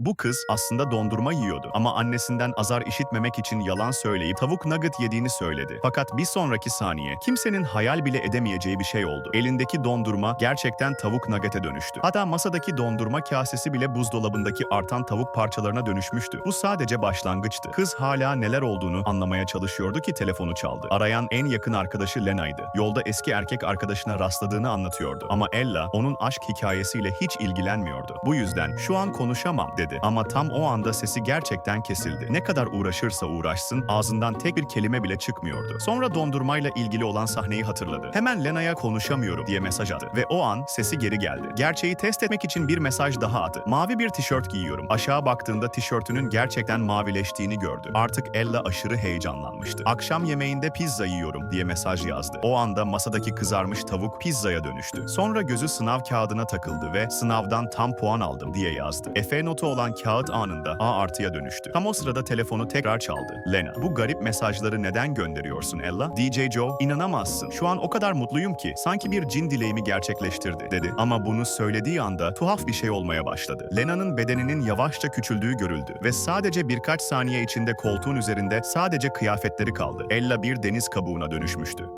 Bu kız aslında dondurma yiyordu ama annesinden azar işitmemek için yalan söyleyip tavuk nugget yediğini söyledi. Fakat bir sonraki saniye kimsenin hayal bile edemeyeceği bir şey oldu. Elindeki dondurma gerçekten tavuk nugget'e dönüştü. Hatta masadaki dondurma kasesi bile buzdolabındaki artan tavuk parçalarına dönüşmüştü. Bu sadece başlangıçtı. Kız hala neler olduğunu anlamaya çalışıyordu ki telefonu çaldı. Arayan en yakın arkadaşı Lena'ydı. Yolda eski erkek arkadaşına rastladığını anlatıyordu. Ama Ella onun aşk hikayesiyle hiç ilgilenmiyordu. Bu yüzden şu an konuşamam dedi. Ama tam o anda sesi gerçekten kesildi. Ne kadar uğraşırsa uğraşsın ağzından tek bir kelime bile çıkmıyordu. Sonra dondurmayla ilgili olan sahneyi hatırladı. Hemen Lena'ya konuşamıyorum diye mesaj attı. Ve o an sesi geri geldi. Gerçeği test etmek için bir mesaj daha attı. Mavi bir tişört giyiyorum. Aşağı baktığında tişörtünün gerçekten mavileştiğini gördü. Artık Ella aşırı heyecanlanmıştı. Akşam yemeğinde pizza yiyorum diye mesaj yazdı. O anda masadaki kızarmış tavuk pizzaya dönüştü. Sonra gözü sınav kağıdına takıldı ve sınavdan tam puan aldım diye yazdı. Efe notu olan kağıt anında A artıya dönüştü. Tam o sırada telefonu tekrar çaldı. Lena, bu garip mesajları neden gönderiyorsun Ella? DJ Joe, inanamazsın. Şu an o kadar mutluyum ki sanki bir cin dileğimi gerçekleştirdi dedi. Ama bunu söylediği anda tuhaf bir şey olmaya başladı. Lena'nın bedeninin yavaşça küçüldüğü görüldü ve sadece birkaç saniye içinde koltuğun üzerinde sadece kıyafetleri kaldı. Ella bir deniz kabuğuna dönüşmüştü.